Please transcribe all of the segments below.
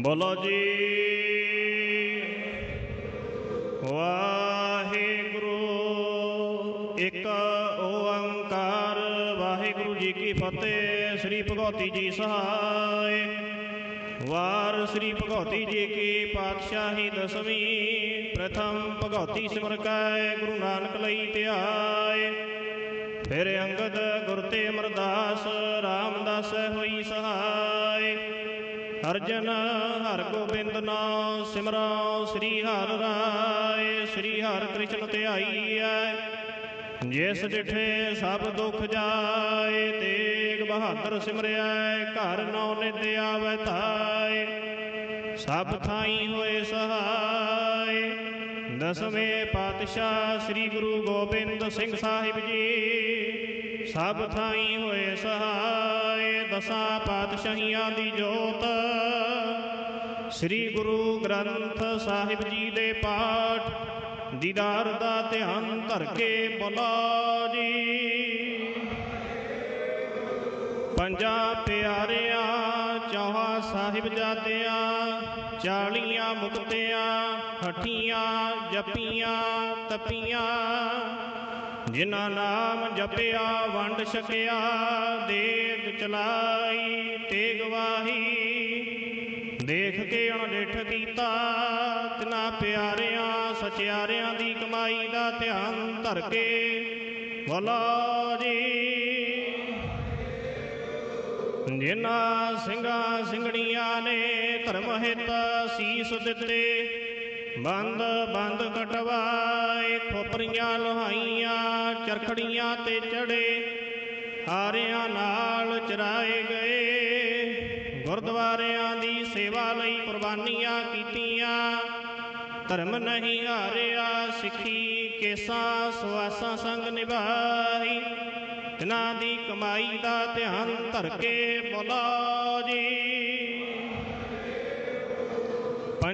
ਬੋਲੋ ਜੀ। ਵਾਹਿਗੁਰੂ, ਇੱਕ ਓੰਕਾਰ। ਵਾਹਿਗੁਰੂ ਜੀ ਕੀ ਫਤਿਹ, ਸ੍ਰੀ ਭਗਵਤੀ ਜੀ ਸਹਾਇ। ਵਾਰ ਸ੍ਰੀ ਭਗਵਤੀ ਜੀ ਕੀ ਪਾਤਸ਼ਾਹੀ ਦਸਵੀਂ। ਪ੍ਰਥਮ ਭਗਵਤੀ ਸਿਮਰ ਕੈ, ਗੁਰੂ ਨਾਨਕ ਲਈ ਧਿਆਏ ਫਿਰ ਅੰਗਦ ਗੁਰ ਤੇ ਅਮਰਦਾਸ ਰਾਮਦਾਸ ਹੋਈ ਸਹਾਇ। ਅਰਜਨ ਹਰ ਗੋਬਿੰਦ ਨਾਮ ਸਿਮਰੋ, ਸ੍ਰੀ ਹਰਿ ਰਾਏ, ਸ੍ਰੀ ਹਰਿ ਕ੍ਰਿਸ਼ਨ ਧਿਆਈਐ। ਜਿਸ ਜਿਠੇ ਸਭ ਦੁਖ ਜਾਏ, ਤੇਗ ਬਹਾਦਰ ਸਿਮਰਿਆ ਘਰ ਨੌ ਨਿਤ ਆਵੈ ਧਾਏ। ਸਭ ਥਾਈ ਹੋਏ ਸਹਾਈ ਦਸਵੇਂ ਪਾਤਸ਼ਾਹ ਸ੍ਰੀ ਗੁਰੂ ਗੋਬਿੰਦ ਸਿੰਘ ਸਾਹਿਬ ਜੀ। ਸਭ ਥਾਈ ਹੋਏ ਸਹਾਇ ਦਸਾਂ ਪਾਤਸ਼ਾਹੀਆਂ ਦੀ ਜੋਤ। ਸ੍ਰੀ ਗੁਰੂ ਗ੍ਰੰਥ ਸਾਹਿਬ ਜੀ ਦੇ ਪਾਠ, ਦੀਦਾਰ ਦਾ ਧਿਆਨ ਧਰ ਕੇ ਬੋਲੋ ਜੀ। ਪੰਜਾਂ ਪਿਆਰਿਆਂ, ਚੌਹਾਂ ਸਾਹਿਬਜ਼ਾਦਿਆਂ ਚਾਲੀਆਂ ਮੁਕਤਿਆਂ, ਹਠੀਆਂ, ਜਪੀਆਂ, ਤਪੀਆਂ ਜਿਨ੍ਹਾਂ ਨਾਮ ਜਪਿਆ, ਵੰਡ ਛਕਿਆ, ਦੇਗ ਚਲਾਈ ਤੇ ਗਵਾਹੀ ਦੇਖ ਕੇ ਅਣਡਿਠ ਕੀਤਾ, ਤਿਨਾ ਪਿਆਰਿਆਂ, ਸਚਿਆਰਿਆਂ ਦੀ ਕਮਾਈ ਦਾ ਧਿਆਨ ਧਰ ਕੇ। ਬੋਲੋ ਜੀ। ਜਿਨ੍ਹਾਂ ਸਿੰਘਾਂ, ਸਿੰਘਣੀਆਂ ਨੇ ਧਰਮ ਹਿਤ ਸੀਸ ਦਿੱਤੇ ਬੰਦ ਬੰਦ ਕਟਵਾਏ, ਖੋਪਰੀਆਂ ਲੋਹਾਈਆਂ, ਚਰਖੜੀਆਂ ਤੇ ਚੜੇ, ਹਾਰਿਆਂ ਨਾਲ ਚਰਾਏ ਗਏ। ਗੁਰਦੁਆਰਿਆਂ ਦੀ ਸੇਵਾ ਲਈ ਕੁਰਬਾਨੀਆਂ ਕੀਤੀਆਂ। ਧਰਮ ਨਹੀਂ ਹਾਰਿਆ, ਸਿੱਖੀ ਕੇਸਾਂ ਸਵਾਸਾਂ ਸੰਗ ਨਿਭਾਈ। ਇਹਨਾਂ ਦੀ ਕਮਾਈ ਦਾ ਧਿਆਨ ਧਰ ਕੇ ਬੋਲੋ ਜੀ।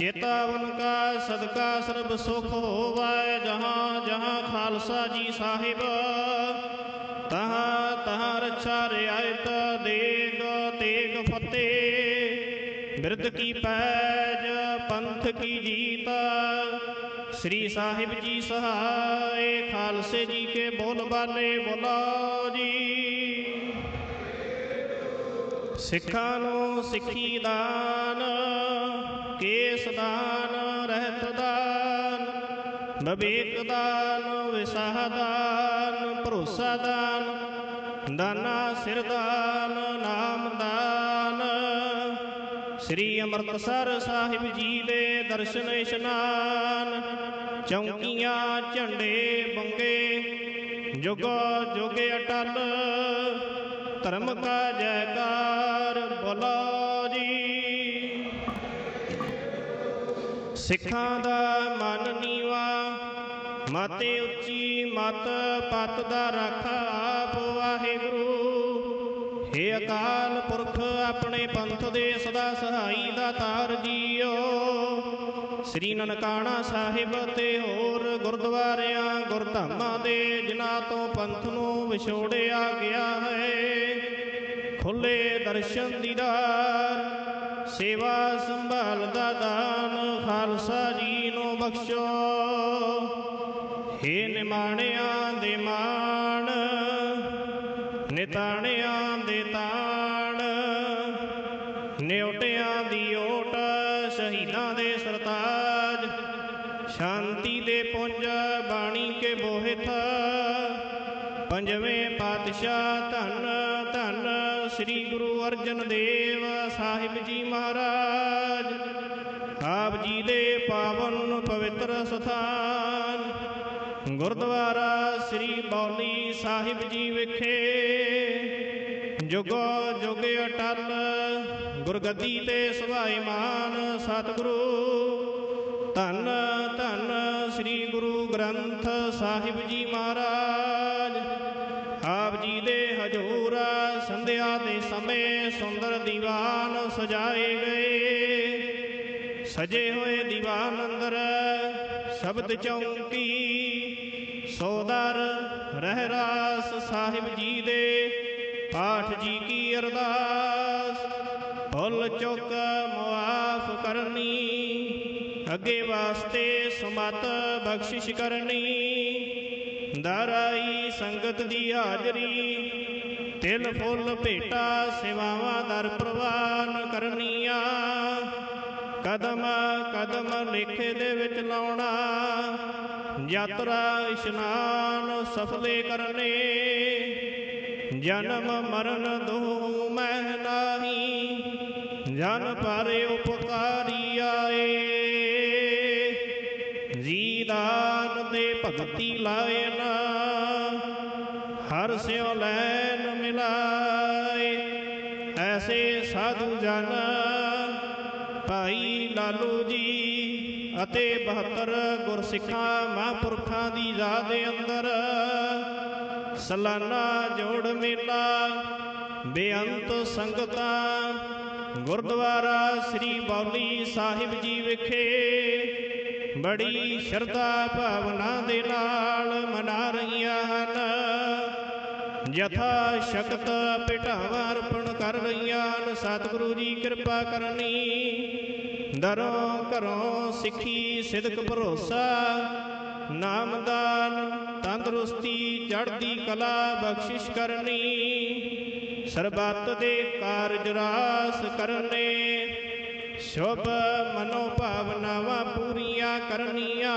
ਚੇਤਾਵਨ ਕਾ, ਸਦਕਾ ਸਰਬ ਸੁਖ ਹੋਵੈ ਜਹਾਂ ਜਹਾਂ ਖਾਲਸਾ ਜੀ ਸਾਹਿਬ। ਤਹਾਂ ਤਹਾਂ ਰੱਛਾ ਰਿਆਇਤ, ਦੇਗ ਤੇਗ ਫਤਿਹ। ਬਿਰਧ ਕੀ ਪੈਜ, ਪੰਥ ਕੀ ਜੀਤ। ਸ੍ਰੀ ਸਾਹਿਬ ਜੀ ਸਹਾਏ, ਖਾਲਸੇ ਜੀ ਕੇ ਬੋਲ ਬਾਲੇ ਬੋਲੋ ਜੀ। ਸਿੱਖਾਂ ਨੂੰ ਸਿੱਖੀ ਦਾਨ ਕੇਸ ਦਾਨ, ਰਹਿਤ ਦਾਨ, ਵਿਵੇਕ ਦਾਨ, ਵਿਸਾਹ ਦਾਨ, ਭਰੋਸਾ ਦਾਨ, ਦਾਨਾ ਸਿਰ ਦਾਨ, ਨਾਮ ਦਾਨ। ਸ੍ਰੀ ਅੰਮ੍ਰਿਤਸਰ ਸਾਹਿਬ ਜੀ ਦੇ ਦਰਸ਼ਨ ਇਸ਼ਨਾਨ, ਚੌਂਕੀਆਂ ਝੰਡੇ ਬੰਗੇ ਜੁਗੋ ਜੁਗ ਅਟਲ, ਧਰਮ ਕਾ ਜੈਕਾਰ ਬੋਲੋ। ਸਿੱਖਾਂ ਦਾ ਮਨ ਨੀਵਾ, ਮਾਤੇ ਉੱਚੀ ਮਤ ਪਤ ਦਾ ਰਾਖਾ ਆਪ ਵਾਹਿਗੁਰੂ। ਹੇ ਅਕਾਲ ਪੁਰਖ, ਆਪਣੇ ਪੰਥ ਦੇ ਸਦਾ ਸਹਾਈ ਦਾ ਤਾਰ ਜੀਓ। ਸ੍ਰੀ ਨਨਕਾਣਾ ਸਾਹਿਬ ਤੇ ਹੋਰ ਗੁਰਦੁਆਰਿਆਂ, ਗੁਰਧਾਮਾਂ ਦੇ ਜਿਨ੍ਹਾਂ ਤੋਂ ਪੰਥ ਨੂੰ ਵਿਛੋੜਿਆ ਗਿਆ ਹੈ ਖੁੱਲੇ ਦਰਸ਼ਨ ਦੀਦਾਰ ਸੇਵਾ ਸੰਭਾਲ ਦਾ ਦਾਨ ਖਾਲਸਾ ਜੀ ਨੂੰ ਬਖਸ਼ੋ। ਹੇ ਨਿਮਾਣਿਆਂ ਦੇ ਮਾਣ, ਨਿਤਾਣਿਆਂ ਦੇ ਤਾਣ, ਨਿਉਟਿਆਂ ਦੀ ਓਟ, ਸ਼ਹੀਦਾਂ ਦੇ ਸਰਤਾਜ, ਸ਼ਾਂਤੀ ਦੇ ਪੁੰਜ ਬਾਣੀ ਕੇ ਬੋਹਿਤ, ਪੰਜਵੇਂ ਪਾਤਸ਼ਾਹ ਧੰਨ ਸ੍ਰੀ ਗੁਰੂ ਅਰਜਨ ਦੇਵ ਸਾਹਿਬ ਜੀ ਮਹਾਰਾਜ। ਆਪ ਜੀ ਦੇ ਪਾਵਨ ਪਵਿੱਤਰ ਸਥਾਨ। ਗੁਰਦੁਆਰਾ ਸ੍ਰੀ ਬੌਲੀ ਸਾਹਿਬ ਜੀ ਵਿਖੇ ਜੁਗੋ ਜੁਗ ਅਟਲ ਗੁਰਗੱਦੀ ਤੇ ਸੁਭਾਈ ਮਾਨ ਸਤਿਗੁਰੂ। ਧੰਨ ਧੰਨ ਸ੍ਰੀ ਗੁਰੂ ਗ੍ਰੰਥ ਸਾਹਿਬ ਜੀ ਮਹਾਰਾਜ। ਸੁੰਦਰ ਦੀਵਾਨ ਸਜਾਏ ਗਏ। ਸਜੇ ਹੋਏ ਦੀਵਾਨ ਅੰਦਰ ਸ਼ਬਦ ਚੌਂਕੀ। ਸੋਦਰ ਰਹਿ ਰਾਸ ਸਾਹਿਬ ਜੀ ਦੇ ਪਾਠ ਜੀ ਕੀ ਅਰਦਾਸ। ਭੁੱਲ ਚੁੱਕ ਮੁਆਫ ਕਰਨੀ, ਅੱਗੇ ਵਾਸਤੇ ਸੁਮਤ ਬਖਸ਼ਿਸ਼ ਕਰਨੀ। ਦਰਾਈ ਸੰਗਤ ਦੀ ਹਾਜ਼ਰੀ ਤਿਲ ਫੁੱਲ ਭੇਟਾ ਸੇਵਾਵਾਂ ਦਰ ਪ੍ਰਵਾਨ ਕਰਨੀਆਂ। ਕਦਮ ਕਦਮ ਲੇਖੇ ਦੇ ਵਿੱਚ ਲਾਉਣਾ, ਯਾਤਰਾ, ਇਸ਼ਨਾਨ ਸਫਲੇ ਕਰਨੇ। ਜਨਮ, ਮਰਨ ਦੋ ਮਹਿ ਨਾਹੀ, ਜਨ ਪਰ ਉਪਕਾਰੀ ਆਏ। ਜੀਦਾਨ ਦੇ ਭਗਤੀ ਲਾਇਨ ਹਰ ਸਿਉ ਲੈਨ ਮਿਲਾਏ, ਐਸੇ ਸਾਧੂ ਜਨ ਭਾਈ ਲਾਲੂ ਜੀ ਅਤੇ 72 ਗੁਰਸਿੱਖਾਂ ਮਹਾਂਪੁਰਖਾਂ ਦੀ ਯਾਦ ਦੇ ਅੰਦਰ ਸਲਾਨਾ ਜੋੜ ਮੇਲਾ, ਬੇਅੰਤ ਸੰਗਤਾਂ, ਗੁਰਦੁਆਰਾ ਸ੍ਰੀ ਬੌਲੀ ਸਾਹਿਬ ਜੀ ਵਿਖੇ ਬੜੀ ਸ਼ਰਧਾ ਭਾਵਨਾ ਦੇ ਨਾਲ ਮਨਾ ਰਹੀਆਂ ਹਨ। ਯਥਾ ਸ਼ਕਤ ਪਿਟਾਵਾ ਅਰਪਣ ਕਰ ਰਹੀਆਂ ਸਤਿਗੁਰੂ ਜੀ ਕਿਰਪਾ ਕਰਨੀ। ਦਰੋਂ ਘਰੋਂ ਸਿੱਖੀ ਸਿਦਕ ਭਰੋਸਾ ਨਾਮਦਾਨ ਤੰਦਰੁਸਤੀ, ਚੜ੍ਹਦੀ ਕਲਾ ਬਖਸ਼ਿਸ਼ ਕਰਨੀ। ਸਰਬੱਤ ਦੇ ਕਾਰਜ ਰਾਸ ਕਰਨੇ, ਸ਼ੁਭ ਮਨੋ ਭਾਵਨਾਵਾਂ ਪੂਰੀਆਂ ਕਰਨੀਆਂ।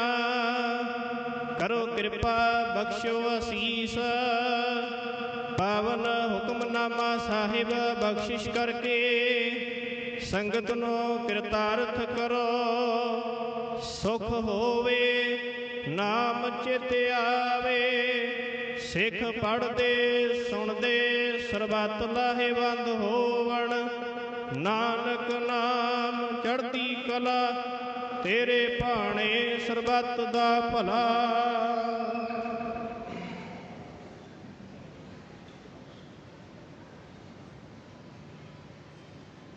ਕਰੋ ਕਿਰਪਾ, ਬਖਸ਼ੋ ਅਸੀਸ। ਪਾਵਨ ਹੁਕਮਨਾਮਾ ਸਾਹਿਬ ਬਖਸ਼ਿਸ਼ ਕਰਕੇ ਸੰਗਤ ਨੂੰ ਕਿਰਤਾਰਥ ਕਰੋ। ਸੁਖ ਹੋਵੇ, ਨਾਮ ਚਿਤ ਆਵੇ। ਸਿੱਖ ਪੜਦੇ ਸੁਣਦੇ, ਸਰਬੱਤ ਲਾਹੇਵੰਦ ਹੋਵਣ। ਨਾਨਕ ਨਾਮ ਚੜ੍ਹਦੀ ਕਲਾ, ਤੇਰੇ ਭਾਣੇ ਸਰਬੱਤ ਦਾ ਭਲਾ।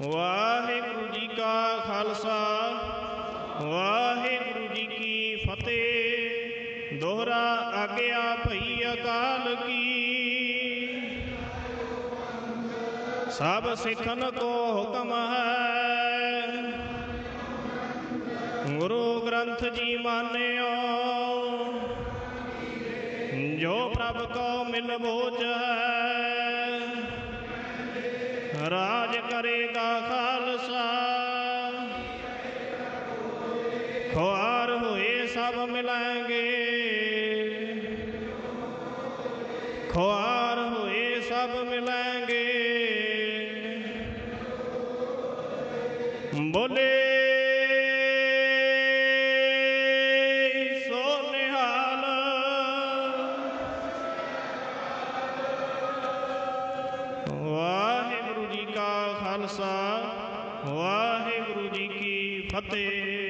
ਵਾਹਿਗੁਰੂ ਜੀ ਕਾ ਖਾਲਸਾ, ਵਾਹਿਗੁਰੂ ਜੀ ਕੀ ਫਤਿਹ। ਦੋਹਰਾ ਆਗਿਆ ਭਈ ਅਕਾਲ ਕੀ। ਸਭ ਸਿੱਖਨ ਕੋ ਹੁਕਮ ਹੈ। ਗੁਰੂ ਗ੍ਰੰਥ ਜੀ ਮਾਨਿਓ, ਜੋ ਪ੍ਰਭ ਕੋ ਮਿਲ ਬੋਝ ਹੈ। ਰਾਜ ਕਰੇਗਾ ਖਾਲਸਾ। ਖੁਆਰ ਹੋਏ ਸਭ ਮਿਲਾਂਗੇ। ਖੁਆਰ ਹੋਏ ਸਭ ਮਿਲਾਂਗੇ। ਬੋਲੇ ਵਾਹਿਗੁਰੂ ਜੀ ਕੀ ਫਤਿਹ।